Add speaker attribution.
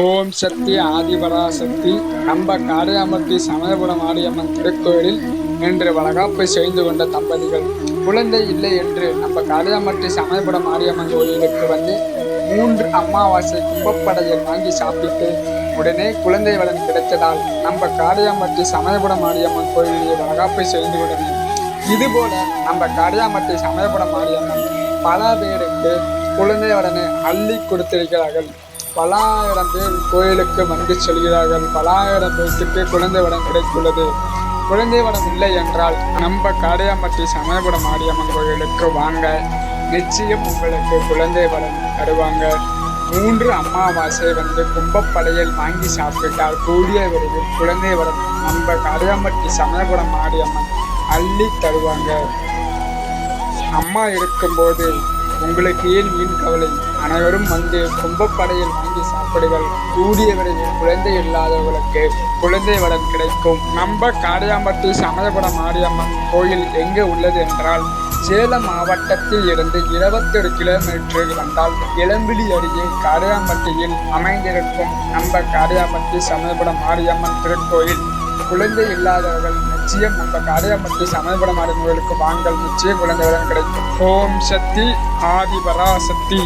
Speaker 1: ஓம் சக்தி ஆதிபராசக்தி. நம்ம காரையாமட்டி சமயபுரம் ஆரியம்மன் திருக்கோயிலில் இன்று வளகாப்பை செய்து கொண்ட தம்பதிகள் குழந்தை இல்லை என்று நம்ம காரையாமட்டி சமயபுரம் மாரியம்மன் கோயிலுக்கு வந்து மூன்று அமாவாசை கும்பப்படையை வாங்கி சாப்பிட்டு உடனே குழந்தை வளன் கிடைத்ததால் நம்ம காரையாமட்டி சமயபுரம் மாரியம்மன் கோயிலில் வளகாப்பை செய்து கொண்டனர். இதுபோல நம்ம காரையாமட்டி சமயபுரம் ஆரியம்மன் பல பேருக்கு குழந்தை வளனை அள்ளி கொடுத்திருக்கிறார்கள். பலாயிரம் பேர் கோயிலுக்கு வந்து செல்கிறார்கள். பலாயிரம் பேருக்கு குழந்தை வடம் கிடைத்துள்ளது. குழந்தை வடம் இல்லை என்றால் நம்ம காடையாம்பட்டி சமயபுரம் மாரியம்மன் கோயிலுக்கு வாங்க. நிச்சயம் உங்களுக்கு குழந்தை வடம் தருவாங்க. மூன்று அமாவாசை வந்து கும்பப்படையில் வாங்கி சாப்பிட்டால் கூடிய விரைவில் குழந்தை வரம் நம்ம காடையாம்பட்டி சமயபுரம் மாரியம்மன் அள்ளி தருவாங்க. அம்மா இருக்கும்போது உங்களுக்கு ஏன் வீண் கவலை? அனைவரும் வந்து கும்பப்படையில் வாங்கி சாப்பிடுங்கள். கூடிய விரைவில் குழந்தை இல்லாதவர்களுக்கு குழந்தை வளம் கிடைக்கும். நம்ம காரியாம்பட்டி சமயபுரம் மாரியம்மன் கோயில் எங்கே உள்ளது என்றால் சேலம் மாவட்டத்தில் இருந்து இருபத்தொரு கிலோமீட்டர் வந்தால் இளம்பிலி அருகே காரியாம்பட்டியில் அமைந்திருக்கும் நம்ம காரியாம்பட்டி சமயபுரம் மாரியம்மன் திருக்கோயில். குழந்தை இல்லாதவர்கள் நிச்சயம் நம்ம காடையாம்பட்டி சமயபுரம் மாரியம்மன் கோயிலுக்கு வாங்கல் நிச்சயம் குழந்தைகளும் கிடைக்கும். ஓம் சக்தி ஆதிபராசக்தி